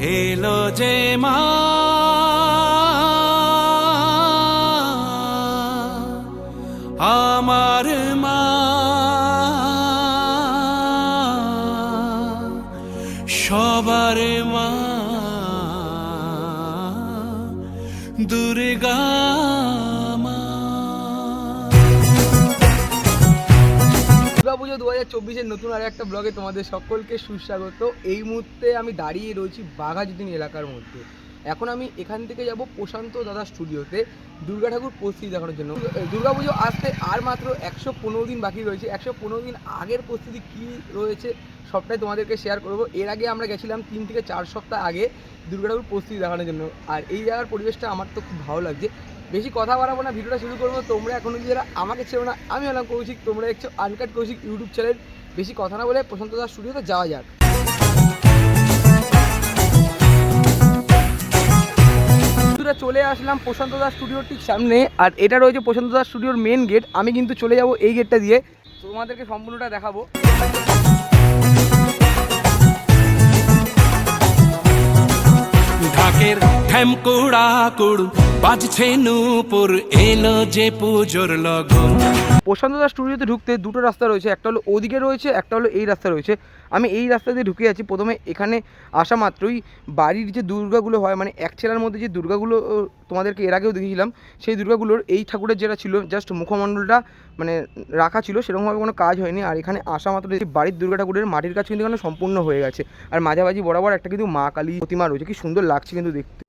এলো যে মা দুর্গাপুজো দু হাজার চব্বিশের নতুন আর একটা ব্লগে তোমাদের সকলকে সুস্বাগত। এই মুহূর্তে আমি দাঁড়িয়ে রয়েছি বাঘাযতীন এলাকার মধ্যে। এখন আমি এখান থেকে যাব প্রশান্ত দাদা স্টুডিওতে দুর্গা ঠাকুর প্রস্তুতি দেখানোর জন্য। দুর্গাপুজো আসতে আর মাত্র একশো পনেরো দিন বাকি রয়েছে। একশো পনেরো দিন আগের প্রস্তুতি কী রয়েছে সবটাই তোমাদেরকে শেয়ার করব। এর আগে আমরা গেছিলাম তিন থেকে চার সপ্তাহ আগে দুর্গা ঠাকুর প্রস্তুতি দেখানোর জন্য। আর এই জায়গার পরিবেশটা আমার তো খুব ভালো লাগছে। বেশি কথা বাড়াবো না, ভিডিওটা শুরু করব। তোমরা এখনও যারা আমাকে ছিল না, আমি হলাম কৌশিক, তোমরা দেখছ আনকাট কৌশিক ইউটিউব চ্যানেল। বেশি কথা না বলে প্রশান্ত দাস স্টুডিওতে যাওয়া যাক। চলে আসলাম প্রশান্ত দাস স্টুডিওর ঠিক সামনে, আর এটা রয়েছে প্রশান্ত দাস স্টুডিওর মেন গেট আমি কিন্তু চলে যাব এই গেটটা দিয়ে। তোমাদেরকে সম্পূর্ণটা দেখাবো। ঢাকের ঠ্যামকুড়া কুড়। বাজছে নূপুর, এলো যে পুজোর লগন। প্রশান্ত দাস স্টুডিওতে ঢুকতে দুটো রাস্তা রয়েছে, একটা হলো ওদিকে রয়েছে, একটা হলো এই রাস্তা রয়েছে। আমি এই রাস্তা দিয়ে ঢুকে আছি, প্রথমে এখানে আসা মাত্রই বাড়ির যে দুর্গাগুলো হয় মানে এক ছেলার মধ্যে যে দুর্গাগুলো তোমাদেরকে এর আগেও দেখিয়েছিলাম, সেই দুর্গাগুলোর এই ঠাকুরের যেটা ছিল জাস্ট মুখমণ্ডলটা মানে রাখা ছিল, সেরকমভাবে কোনো কাজ হয়নি। আর এখানে আসা মাত্র এই বাড়ির দুর্গা ঠাকুরের মাটির কাজ কিন্তু এখানে সম্পূর্ণ হয়ে গেছে। আর মাঝামাঝি বরাবর একটা কিন্তু মা কালী প্রতিমা রয়েছে। কি সুন্দর লাগছে কিন্তু দেখতে।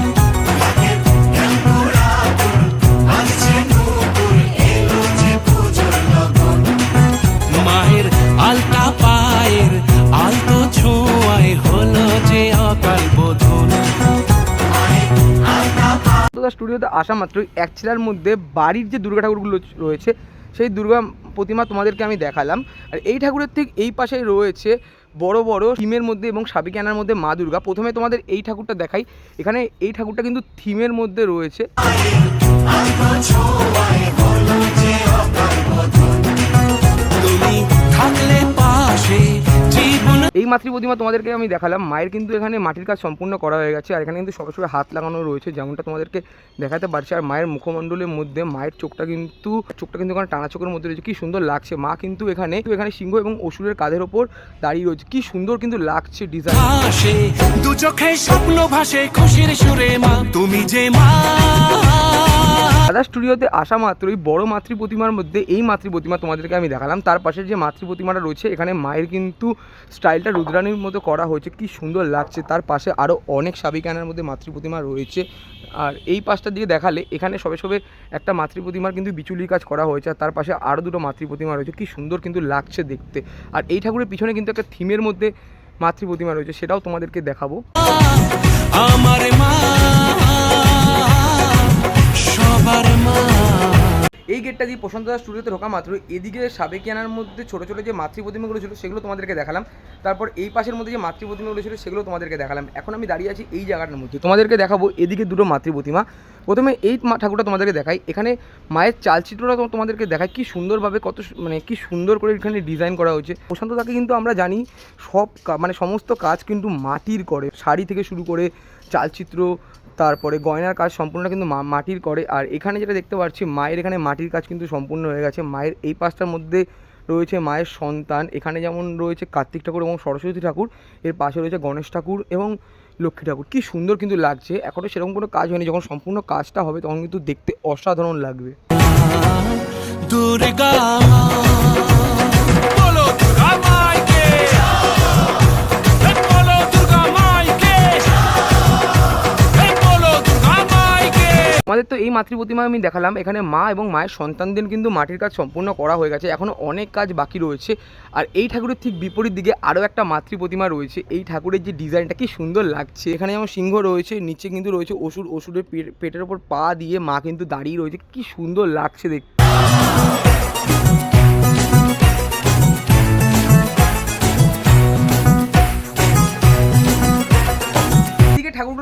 দাদা স্টুডিওতে আসা মাত্র এক ছেলার মধ্যে বাড়ির যে দুর্গা ঠাকুরগুলো রয়েছে, সেই দুর্গা প্রতিমা তোমাদেরকে আমি দেখালাম। আর এই ঠাকুরের ঠিক এই পাশেই রয়েছে বড় বড় থিমের মধ্যে এবং সাবিকানার মধ্যে মা দুর্গা। প্রথমে তোমাদের এই ঠাকুরটা দেখাই। এখানে এই ঠাকুরটা কিন্তু থিমের মধ্যে রয়েছে। এই মাতৃ প্রতিমা তোমাদেরকে আমি দেখালাম। মায়ের কিন্তু এখানে মাটির কাজ সম্পূর্ণ করা হয়ে গেছে। আর এখানে কিন্তু সবে হাত লাগানো রয়েছে যেমনটা তোমাদেরকে দেখাতে পারছি। আর মায়ের মুখমণ্ডলের মধ্যে মায়ের চোখটা কিন্তু চোখটা কিন্তু এখানে টানা চোখের মধ্যে রয়েছে। কি সুন্দর লাগছে। মা কিন্তু এখানে এখানে সিংহ এবং অসুরের কাঁধের ওপর দাঁড়িয়ে রয়েছে। কি সুন্দর কিন্তু লাগছে ডিজাইন ভাসে দু চোখে স্বপ্ন ভাসে খুশির সুরে মা তুমি যে মা। দাদা স্টুডিওতে আসা মাত্রই বড় মাতৃ প্রতিমার মধ্যে এই মাতৃ প্রতিমা তোমাদেরকে আমি দেখালাম। তার পাশে যে মাতৃ প্রতিমাটা রয়েছে এখানে মায়ের কিন্তু স্টাইলটা রুদ্রাণীর মতো করা হয়েছে, কি সুন্দর লাগছে। তার পাশে আরও অনেক সাবিকানার মধ্যে মাতৃ প্রতিমা রয়েছে। আর এই পাশটার দিকে দেখালে এখানে সবে সবে একটা মাতৃ প্রতিমার কিন্তু বিচুলির কাজ করা হয়েছে, আর তার পাশে আরও দুটো মাতৃ প্রতিমা রয়েছে, কি সুন্দর কিন্তু লাগছে দেখতে। আর এই ঠাকুরের পিছনে কিন্তু একটা থিমের মধ্যে মাতৃ প্রতিমা রয়েছে, সেটাও তোমাদেরকে দেখাবো। আমার মা গেটটা দিয়ে প্রশান্ত দাস স্টুডিওতে ঢোকা মাত্র এদিকে সাবেকিয়ানার মধ্যে ছোটো ছোটো যে মাতৃ প্রতিমাগুলো ছিল, সেগুলো তোমাদেরকে দেখালাম। তারপর এই পাশের মধ্যে যে মাতৃ প্রতিমাগুলো ছিল, সেগুলো তোমাদেরকে দেখালাম। এখন আমি দাঁড়িয়ে আছি এই জায়গাটার মধ্যে। তোমাদেরকে দেখাবো এদিকে দুটো মাতৃ প্রতিমা প্রথমে এই ঠাকুরটা তোমাদেরকে দেখাই। এখানে মায়ের চালচিত্রটা তোমাদেরকে দেখায় কি সুন্দরভাবে কত মানে কি সুন্দর করে এখানে ডিজাইন করা হয়েছে। প্রশান্ত দাকে কিন্তু আমরা জানি, সব মানে সমস্ত কাজ কিন্তু মাটির করে। শাড়ি থেকে শুরু করে চালচিত্র তারপরে গয়নার কাজ সম্পূর্ণ কিন্তু মাটির করে। আর এখানে যেটা দেখতে পাচ্ছি, মায়ের এখানে মাটির কাজ কিন্তু সম্পূর্ণ হয়ে গেছে। মায়ের এই পাশটার মধ্যে রয়েছে মায়ের সন্তান। এখানে যেমন রয়েছে কার্তিক ঠাকুর এবং সরস্বতী ঠাকুর, এর পাশে রয়েছে গণেশ ঠাকুর এবং লক্ষ্মী ঠাকুর। কি সুন্দর কিন্তু লাগছে। এখনও সেরকম কোনো কাজ হয়নি। যখন সম্পূর্ণ কাজটা হবে তখন কিন্তু দেখতে অসাধারণ লাগবে। দুর্গা আমাদের তো এই মাতৃপ্রতিমা আমি দেখালাম। এখানে মা এবং মায়ের সন্তানদের কিন্তু মাটির কাজ সম্পূর্ণ করা হয়ে গেছে। এখনও অনেক কাজ বাকি রয়েছে। আর এই ঠাকুরের ঠিক বিপরীত দিকে আরও একটা মাতৃ প্রতিমা রয়েছে। এই ঠাকুরের যে ডিজাইনটা কি সুন্দর লাগছে। এখানে যেমন সিংহ রয়েছে, নিচে কিন্তু রয়েছে অসুর। অসুরের পেটের ওপর পা দিয়ে মা কিন্তু দাঁড়িয়ে রয়েছে। কি সুন্দর লাগছে দেখতে।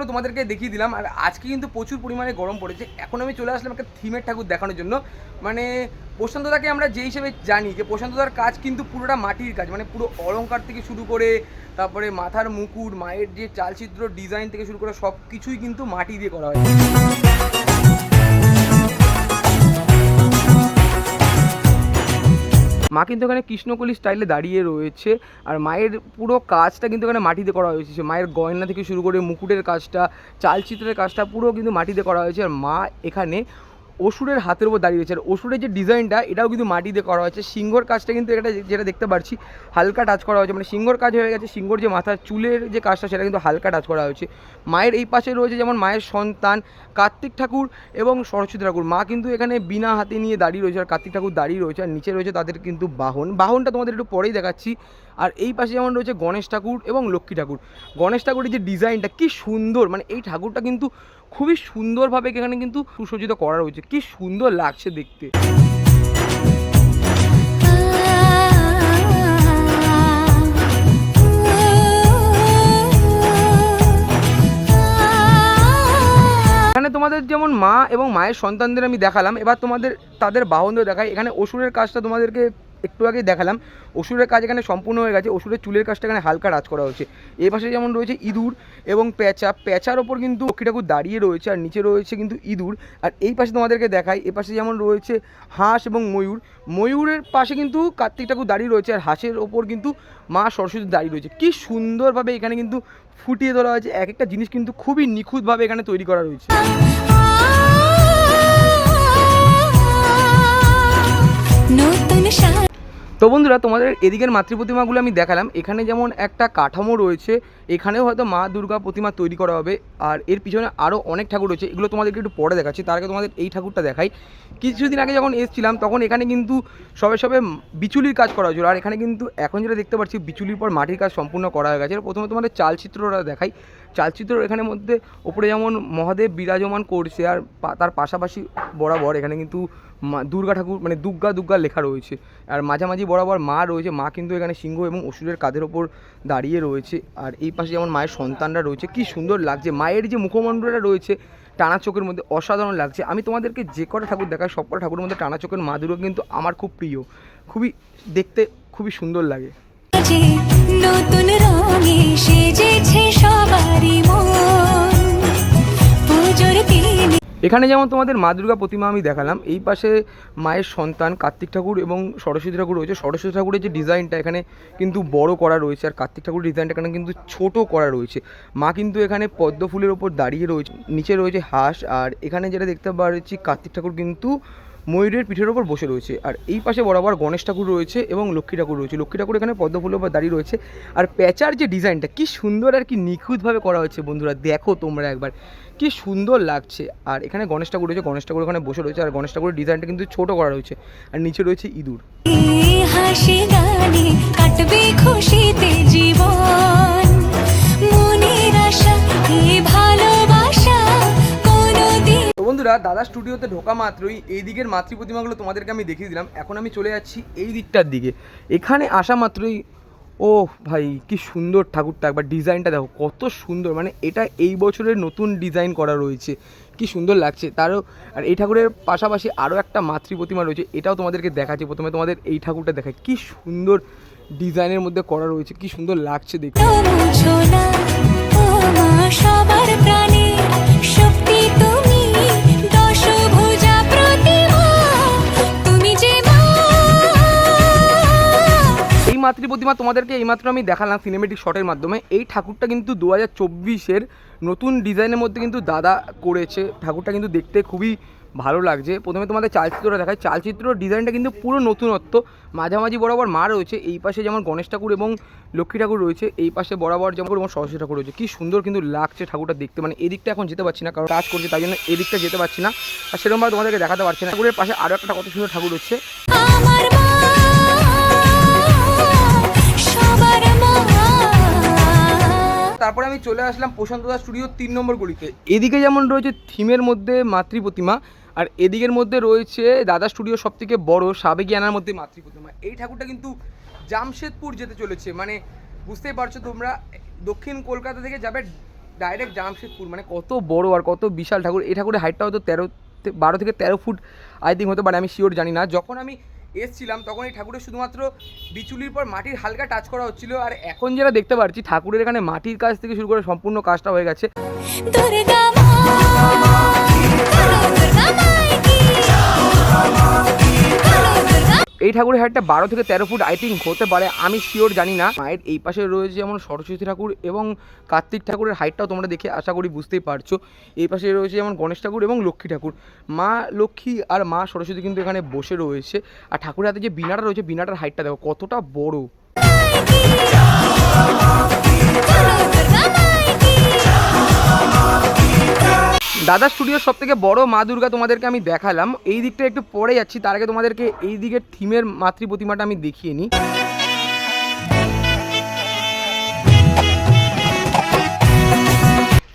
ঠাকুরগুলো তোমাদেরকে দেখিয়ে দিলাম। আর আজকে কিন্তু প্রচুর পরিমাণে গরম পড়েছে। এখন আমি চলে আসলাম একটা থিমের ঠাকুর দেখানোর জন্য। মানে প্রশান্তদাকে আমরা যে হিসেবে জানি যে প্রশান্তদার কাজ কিন্তু পুরোটা মাটির কাজ। মানে পুরো অলঙ্কার থেকে শুরু করে, তারপরে মাথার মুকুট, মায়ের যে চালচিত্র, ডিজাইন থেকে শুরু করে সব কিছুই কিন্তু মাটি দিয়ে করা হয়। মা কিন্তু এখানে কৃষ্ণকলি স্টাইলে দাঁড়িয়ে রয়েছে। আর মায়ের পুরো কাজটা কিন্তু এখানে মাটিতে করা হয়েছে। মায়ের গয়না থেকে শুরু করে মুকুটের কাজটা, চালচিত্রের কাজটা পুরো কিন্তু মাটিতে করা হয়েছে। আর মা এখানে অসুরের হাতের উপর দাঁড়িয়ে রয়েছে। আর অসুরের যে ডিজাইনটা, এটাও কিন্তু মাটি দিয়ে করা হয়েছে। সিংহর কাজটা কিন্তু এটা যেটা দেখতে পাচ্ছি হালকা টাচ করা হয়েছে। মানে সিংহর কাজ হয়ে গেছে, সিংহর যে মাথার চুলের যে কাজটা, সেটা কিন্তু হালকা টাচ করা হয়েছে। মায়ের এই পাশে রয়েছে যেমন মায়ের সন্তান, কার্তিক ঠাকুর এবং সরস্বতী ঠাকুর। মা কিন্তু এখানে বিনা হাতে নিয়ে দাঁড়িয়ে রয়েছে, আর কার্তিক ঠাকুর দাঁড়িয়ে রয়েছে, আর নিচে রয়েছে তাদের কিন্তু বাহন। বাহনটা তোমাদের একটু পরেই দেখাচ্ছি। আর এই পাশে যেমন রয়েছে গণেশ ঠাকুর এবং লক্ষ্মী ঠাকুর। গণেশ ঠাকুরের যে ডিজাইনটা, কি সুন্দর মানে এই ঠাকুরটা কিন্তু খুবই সুন্দরভাবে এখানে কিন্তু সুসজ্জিত করা রয়েছে। কি সুন্দর লাগছে দেখতে। এখানে তোমাদের যেমন মা এবং মায়ের সন্তানদের আমি দেখালাম, এবার তোমাদের, তাদের বাহনদের দেখাই। এখানে অসুরের কাজটা তোমাদেরকে একটু আগেই দেখালাম অসুরের কাজ এখানে সম্পূর্ণ হয়ে গেছে অসুরের চুলের কাজটা এখানে হালকা রাজ করা হয়েছে এই পাশে যেমন রয়েছে ইঁদুর এবং পেঁচা পেঁচার ওপর কিন্তু লক্ষ্মী ঠাকুর দাঁড়িয়ে রয়েছে আর নিচে রয়েছে কিন্তু ইঁদুর। আর এই পাশে তোমাদেরকে দেখাই, এ পাশে যেমন রয়েছে হাঁস এবং ময়ূর। ময়ূরের পাশে কিন্তু কার্তিক ঠাকুর দাঁড়িয়ে রয়েছে আর হাঁসের ওপর কিন্তু মা সরস্বতী দাঁড়িয়ে রয়েছে। কি সুন্দরভাবে এখানে কিন্তু ফুটিয়ে তোলা হয়েছে। এক একটা জিনিস কিন্তু খুবই নিখুঁতভাবে এখানে তৈরি করা রয়েছে। তো বন্ধুরা, তোমাদের এদিকের মাতৃ প্রতিমাগুলো আমি দেখালাম। এখানে যেমন একটা কাঠামো রয়েছে, এখানেও হয়তো মা দুর্গা প্রতিমা তৈরি করা হবে। আর এর পিছনে আরও অনেক ঠাকুর রয়েছে। এগুলো তোমাদেরকে একটু পরে দেখাচ্ছি। তার আগে তোমাদের এই ঠাকুরটা দেখাই। কিছুদিন আগে যখন এসেছিলাম, তখন এখানে কিন্তু সবে সবে বিচুলির কাজ করা হয়েছিল। আর এখানে কিন্তু এখন যেটা দেখতে পাচ্ছি, বিচুলির পর মাটির কাজ সম্পূর্ণ করা হয়ে গেছে। প্রথমে তোমাদের চালচিত্রটা দেখাই। চালচিত্র এখানে মধ্যে ওপরে যেমন মহাদেব বিরাজমান করছে আর তার পাশাপাশি বরাবর এখানে কিন্তু দুর্গা ঠাকুর মানে দুর্গা দুর্গা লেখা রয়েছে। আর মাঝামাঝি বরাবর মা রয়েছে, মা কিন্তু এখানে সিংহ এবং অসুরের কাঁধের ওপর দাঁড়িয়ে রয়েছে। আর এই পাশে যেমন মায়ের সন্তানরা রয়েছে, কি সুন্দর লাগছে। মায়ের যে মুখমণ্ডলটা রয়েছে, টানা চোখের মধ্যে অসাধারণ লাগছে। আমি তোমাদেরকে যে কটা ঠাকুর দেখাই, সব কটা ঠাকুরের মধ্যে টানা চোখের মা দুর্গা কিন্তু আমার খুব প্রিয়। খুবই দেখতে খুবই সুন্দর লাগে। এখানে যেমন তোমাদের মা দুর্গা প্রতিমা আমি দেখালাম, এই পাশে মায়ের সন্তান কার্তিক ঠাকুর এবং সরস্বতী ঠাকুর রয়েছে। সরস্বতী ঠাকুরের যে ডিজাইনটা এখানে কিন্তু বড় করা রয়েছে আর কার্তিক ঠাকুরের ডিজাইনটা এখানে কিন্তু ছোট করা রয়েছে। মা কিন্তু এখানে পদ্ম ফুলের ওপর দাঁড়িয়ে রয়েছে, নিচে রয়েছে হাঁস আর এখানে যেটা দেখতে পাচ্ছি কার্তিক ঠাকুর কিন্তু ময়ূরের পিঠের ওপর বসে রয়েছে। আর এই পাশে বরাবর গণেশ ঠাকুর রয়েছে এবং লক্ষ্মী ঠাকুর রয়েছে। লক্ষ্মী ঠাকুর এখানে পদ্মফুল ওপর দাঁড়িয়ে রয়েছে। আর প্যাচার যে ডিজাইনটা, কি সুন্দর আর কি নিখুঁতভাবে করা হয়েছে বন্ধুরা। দেখো তোমরা একবার, কি সুন্দর লাগছে। আর এখানে গণেশ ঠাকুর রয়েছে, গণেশ ঠাকুর ওখানে বসে রয়েছে। আর গণেশ ঠাকুরের ডিজাইনটা কিন্তু ছোট করা রয়েছে। আর নিচে রয়েছে ইঁদুর। খুশিতে জীবন। মনের আশা বন্ধুরা, দাদা স্টুডিওতে ঢোকা মাত্রই এই দিকের মাতৃ প্রতিমাগুলো তোমাদেরকে আমি দেখিয়ে দিলাম। এখন আমি চলে যাচ্ছি এই দিকটার দিকে। এখানে আসা মাত্রই ও ভাই, কি সুন্দর ঠাকুরটা। একবার ডিজাইনটা দেখো, কত সুন্দর। মানে এটা এই বছরের নতুন ডিজাইন করা রয়েছে। কি সুন্দর লাগছে। তারও, আর এই ঠাকুরের পাশাপাশি আরও একটা মাতৃ প্রতিমা রয়েছে। এটাও তোমাদেরকে দেখাচ্ছি। প্রথমে তোমাদের এই ঠাকুরটা দেখায় কি সুন্দর ডিজাইনের মধ্যে করা রয়েছে। কি সুন্দর লাগছে দেখতে। মাতৃ প্রতিমা তোমাদেরকে এইমাত্র আমি দেখালাম সিনেমেটিক শটের মাধ্যমে। এই ঠাকুরটা কিন্তু দু হাজার চব্বিশের নতুন ডিজাইনের মধ্যে কিন্তু দাদা করেছে। ঠাকুরটা কিন্তু দেখতে খুবই ভালো লাগছে। প্রথমে তোমাদের চালচিত্রটা দেখায় চালচিত্র ডিজাইনটা কিন্তু পুরো নতুনত্ব। মাঝামাঝি বরাবর মা রয়েছে। এই পাশে যেমন গণেশ ঠাকুর এবং লক্ষ্মী ঠাকুর রয়েছে, এই পাশে বরাবর যেমন এবং সরস্বতী ঠাকুর রয়েছে। কি সুন্দর কিন্তু লাগছে ঠাকুরটা দেখতে। মানে এদিকটা এখন যেতে পারছি না, কারণ কাজ করছে, তাই জন্য এদিকটা যেতে পারছি না। আর সেরকমভাবে তোমাদেরকে দেখাতে পারছি না। ঠাকুরের পাশে আরও একটা কত সুন্দর ঠাকুর রয়েছে। তারপরে আমি চলে আসলাম প্রশান্ত দাস স্টুডিও তিন নম্বর গলিতে। এদিকে যেমন রয়েছে থিমের মধ্যে মাতৃ প্রতিমা, আর এদিকের মধ্যে রয়েছে দাদা স্টুডিও সব থেকে বড় সাবেকি আনার মধ্যে মাতৃ প্রতিমা। এই ঠাকুরটা কিন্তু জামশেদপুর যেতে চলেছে মানে বুঝতেই পারছ তোমরা, দক্ষিণ কলকাতা থেকে যাবে ডাইরেক্ট জামশেদপুর মানে কত বড় আর কত বিশাল ঠাকুর। এই ঠাকুরের হাইটটা হয়তো তেরো বারো থেকে তেরো ফুট আই থিঙ্ক হতে পারে, আমি শিওর জানি না। যখন আমি এসছিলাম তখন এই ঠাকুরের শুধুমাত্র বিচুলির পর মাটির হালকা টাচ করা হচ্ছিল। আর এখন যেটা দেখতে পাচ্ছি, ঠাকুরের এখানে মাটির কাজ থেকে শুরু করে সম্পূর্ণ কাজটা হয়ে গেছে। দুর্গা এই ঠাকুরের হাইটটা বারো থেকে তেরো ফুট আই থিঙ্ক হতে পারে, আমি শিওর জানি না। মায়ের এই পাশে রয়েছে যেমন সরস্বতী ঠাকুর এবং কার্তিক ঠাকুরের হাইটটাও তোমরা দেখে আশা করি বুঝতেই পারছ। এই পাশে রয়েছে যেমন গণেশ ঠাকুর এবং লক্ষ্মী ঠাকুর। মা লক্ষ্মী আর মা সরস্বতী কিন্তু এখানে বসে রয়েছে। আর ঠাকুরের হাতে যে বিনাটা রয়েছে, বিনাটার হাইটটা দেখো, কতটা বড়। দাদা স্টুডিওর সব থেকে বড় মা দুর্গা তোমাদেরকে আমি দেখালাম। এই দিকটা একটু পরে যাচ্ছি, তার আগে তোমাদেরকে এই দিকের থিমের মাতৃ প্রতিমাটা আমি দেখিয়ে নিই।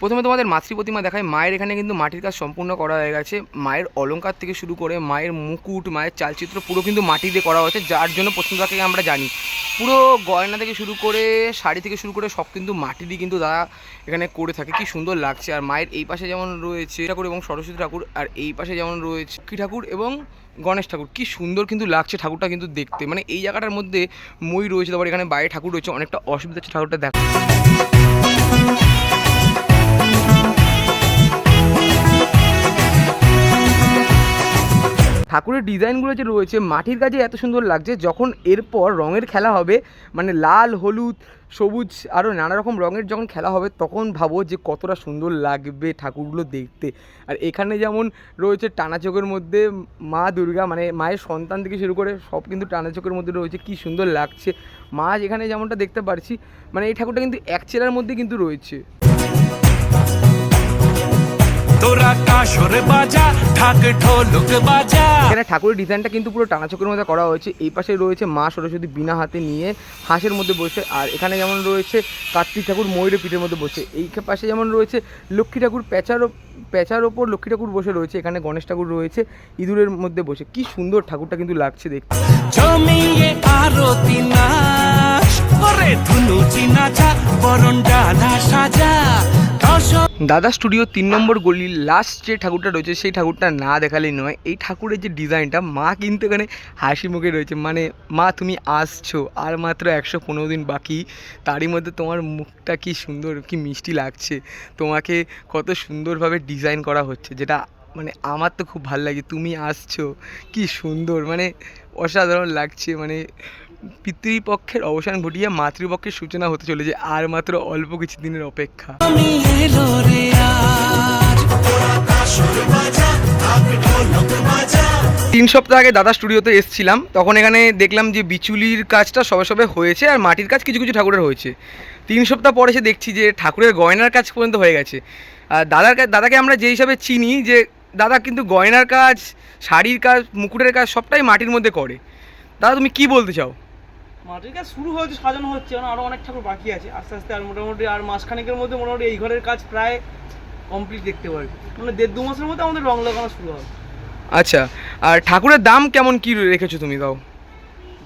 প্রথমে তোমাদের মাতৃ প্রতিমা দেখায় মায়ের এখানে কিন্তু মাটির কাজ সম্পূর্ণ করা হয়ে গেছে। মায়ের অলঙ্কার থেকে শুরু করে মায়ের মুকুট, মায়ের চালচিত্র পুরো কিন্তু মাটি দিয়ে করা হয়েছে, যার জন্য পশ্চিমবঙ্গকে আমরা জানি। পুরো গয়না থেকে শুরু করে শাড়ি থেকে শুরু করে সব কিন্তু মাটি দিয়ে কিন্তু দাদা এখানে করে থাকে। কি সুন্দর লাগছে। আর মায়ের এই পাশে যেমন রয়েছে ঠাকুর এবং সরস্বতী ঠাকুর, আর এই পাশে যেমন রয়েছে কি ঠাকুর এবং গণেশ ঠাকুর। কি সুন্দর কিন্তু লাগছে ঠাকুরটা কিন্তু দেখতে। মানে এই জায়গাটার মধ্যে মই রয়েছে, তারপর এখানে বাইরে ঠাকুর রয়েছে, অনেকটা অসুবিধা হচ্ছে ঠাকুরটা দেখ ঠাকুরের ডিজাইনগুলো যে রয়েছে, মাটির কাজে এত সুন্দর লাগছে, যখন এরপর রঙের খেলা হবে মানে লাল, হলুদ, সবুজ, আরও নানা রকম রঙের যখন খেলা হবে, তখন ভাবো যে কতটা সুন্দর লাগবে ঠাকুরগুলো দেখতে। আর এখানে যেমন রয়েছে টানা চোখের মধ্যে মা দুর্গা মানে মায়ের সন্তান থেকে শুরু করে সব কিন্তু টানা চোখের মধ্যে রয়েছে, কি সুন্দর লাগছে। মা যেখানে যেমনটা দেখতে পারছি মানে এই ঠাকুরটা কিন্তু এক চেলার মধ্যে কিন্তু রয়েছে। তোরা কাসর বাজা ঢাক ঢোলক বাজা। এখানে ঠাকুরের ডিজাইনটা কিন্তু পুরো টানা চোখের মধ্যে করা হয়েছে। এই পাশে রয়েছে মা সরস্বতী বিনা হাতে নিয়ে হাঁসের মধ্যে বসে আর এখানে যেমন রয়েছে কার্তিক ঠাকুর ময়ূরের পিঠের মধ্যে বসে। এই পাশে যেমন রয়েছে লক্ষ্মী ঠাকুর প্যাঁচার প্যাঁচার ওপর লক্ষ্মী ঠাকুর বসে রয়েছে। এখানে গণেশ ঠাকুর রয়েছে ইঁদুরের মধ্যে বসে। কি সুন্দর ঠাকুরটা কিন্তু লাগছে দেখতে। জমিয়ে আরতি নাচ ওরে ধুনুচি নাচা বরণ ডালা সাজা। দাদা স্টুডিও তিন নম্বর গলির লাস্ট যে ঠাকুরটা রয়েছে, সেই ঠাকুরটা না দেখালেই নয়। এই ঠাকুরের যে ডিজাইনটা, মা কিন্তু এখানে হাসি মুখে রয়েছে। মানে মা তুমি আসছো, আর মাত্র একশো পনেরো দিন বাকি। তারই মধ্যে তোমার মুখটা কি সুন্দর, কি মিষ্টি লাগছে। তোমাকে কত সুন্দরভাবে ডিজাইন করা হচ্ছে, যেটা মানে আমার তো খুব ভালো লাগে। তুমি আসছো, কি সুন্দর মানে অসাধারণ লাগছে। মানে পিতৃপক্ষের অবসান ঘটিয়ে মাতৃপক্ষের সূচনা হতে চলেছে আর মাত্র অল্প কিছু দিনের অপেক্ষা। তিন সপ্তাহ আগে দাদা স্টুডিওতে এসেছিলাম, তখন এখানে দেখলাম যে বিচুলির কাজটা সবে সবে হয়েছে আর মাটির কাজ কিছু কিছু ঠাকুরের হয়েছে। তিন সপ্তাহ পরে এসে দেখছি যে ঠাকুরের গয়নার কাজ পর্যন্ত হয়ে গেছে। আর দাদার দাদাকে আমরা যে হিসাবে চিনি যে দাদা কিন্তু গয়নার কাজ, শাড়ির কাজ, মুকুটের কাজ সবটাই মাটির মধ্যে করে। দাদা তুমি কি বলতে চাও? মাটির কাজ শুরু হয়েছে সাজানো হচ্ছে এখন আরও অনেক ঠাকুর বাকি আছে। আস্তে আস্তে আর মোটামুটি আর মাসখানেকের মধ্যে মোটামুটি এই ঘরের কাজ প্রায় কমপ্লিট দেখতে পারবি। মানে দেড় দু মাসের মধ্যে আমাদের রং লাগানো শুরু হবে। আচ্ছা আর ঠাকুরের দাম কেমন কি রেখেছো তুমি তাও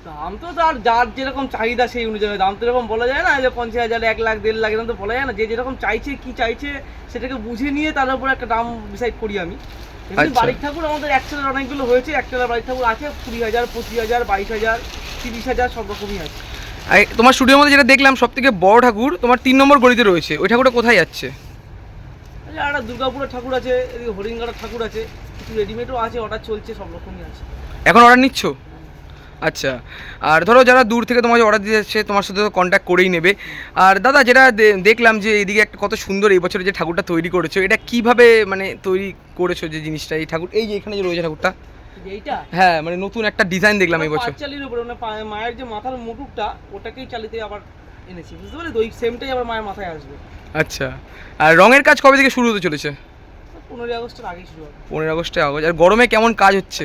দাম তো তার যার যেরকম চাহিদা সেই অনুযায়ী। দাম তো এরকম বলা যায় না যে পঞ্চাশ হাজার এক লাখ দেড় লাখ এরকম তো বলা যায় না। যে যেরকম চাইছে কি চাইছে সেটাকে বুঝে নিয়ে তার উপর একটা দাম ডিসাইড করি আমি। বাড়ির ঠাকুর আমাদের একচেলার অনেকগুলো হয়েছে একচেলার বাড়ির ঠাকুর আছে কুড়ি হাজার পঁচিশ হাজার বাইশ হাজার তিরিশ হাজার সব রকমই আছে। তোমার স্টুডিওর মধ্যে যেটা দেখলাম সব থেকে বড় ঠাকুর তোমার তিন নম্বর গলিতে রয়েছে। ওই ঠাকুরটা কোথায় যাচ্ছে? একটা দুর্গাপুরের ঠাকুর আছে হরিঙ্গার ঠাকুর আছে কিছু রেডিমেডও আছে অর্ডার চলছে সব রকমই আছে। এখন অর্ডার নিচ্ছ? আচ্ছা। আর ধরো যারা দূর থেকে তোমাকে অর্ডার দিয়ে যাচ্ছে তোমার সাথে তো কন্ট্যাক্ট করেই নেবে। আর দাদা যেটা দেখলাম যে এদিকে একটা কত সুন্দর এই বছরে যে ঠাকুরটা তৈরি করেছ এটা কীভাবে মানে তৈরি করেছ যে জিনিসটা? এই ঠাকুর এই যে এখানে যে রয়েছে ঠাকুরটা। এইটা? হ্যাঁ মানে নতুন একটা ডিজাইন দেখলাম এই বছর। চালির উপরে মানে মায়ের যে মাথার মুটুকটা ওটাকেই চালিতে আবার এনেছি। বুঝতে পারলি? ওই সেমটাই আবার মায়ের মাথায় আসবে। আচ্ছা। আর রঙের কাজ কবে থেকে শুরু হতে চলেছে? পনেরোই আগস্টের আগেই শুরু হবে। পনেরো আগস্টে আগস্ট। আর গরমে কেমন কাজ হচ্ছে?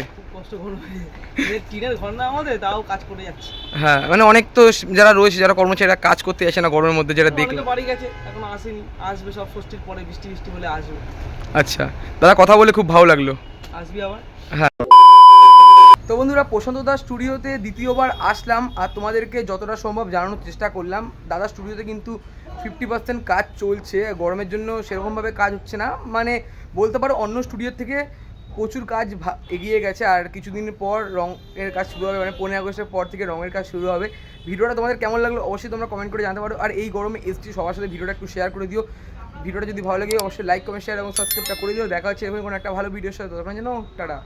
খুব করবে টিনের ঘর না আমাদের তাও কাজ করে যাচ্ছে। হ্যাঁ মানে অনেক তো যারা রয়েছে যারা কর্মচারীরা কাজ করতে আসে না গরমের মধ্যে যেটা দেখলাম অনেকে বাড়ি গেছে এখন আসেনি আসবে সব ষষ্ঠীর পরে বৃষ্টি বৃষ্টি হলে আসবে। আচ্ছা দাদা কথা বলে খুব ভালো লাগল। আসবি আবার? তো বন্ধুরা প্রশান্ত দাস স্টুডিওতে দ্বিতীয়বার আসলাম আর তোমাদেরকে যতটা সম্ভব জানানোর চেষ্টা করলাম। দাদা স্টুডিওতে কিন্তু ফিফটি পার্সেন্ট কাজ চলছে গরমের জন্য সেরকমভাবে কাজ হচ্ছে না। মানে বলতে পারো অন্য স্টুডিওর থেকে প্রচুর কাজ এগিয়ে গেছে আর কিছুদিন পর রঙের কাজ শুরু হবে মানে পনেরো আগস্টের পর থেকে রঙের কাজ শুরু হবে। ভিডিওটা তোমাদের কেমন লাগল অবশ্যই তোমরা কমেন্ট করে জানতে পারো। আর এই গরমে এসছি, সবার সাথে ভিডিওটা একটু শেয়ার করে দিও। ভিডিওটা যদি ভালো লাগে, অবশ্যই লাইক কমেন্ট শেয়ার এবং সাবস্ক্রাইবটা করে দিও। দেখা হচ্ছে এরকম কোনো একটা ভালো ভিডিওর সাথে। তখন যেন টাটা।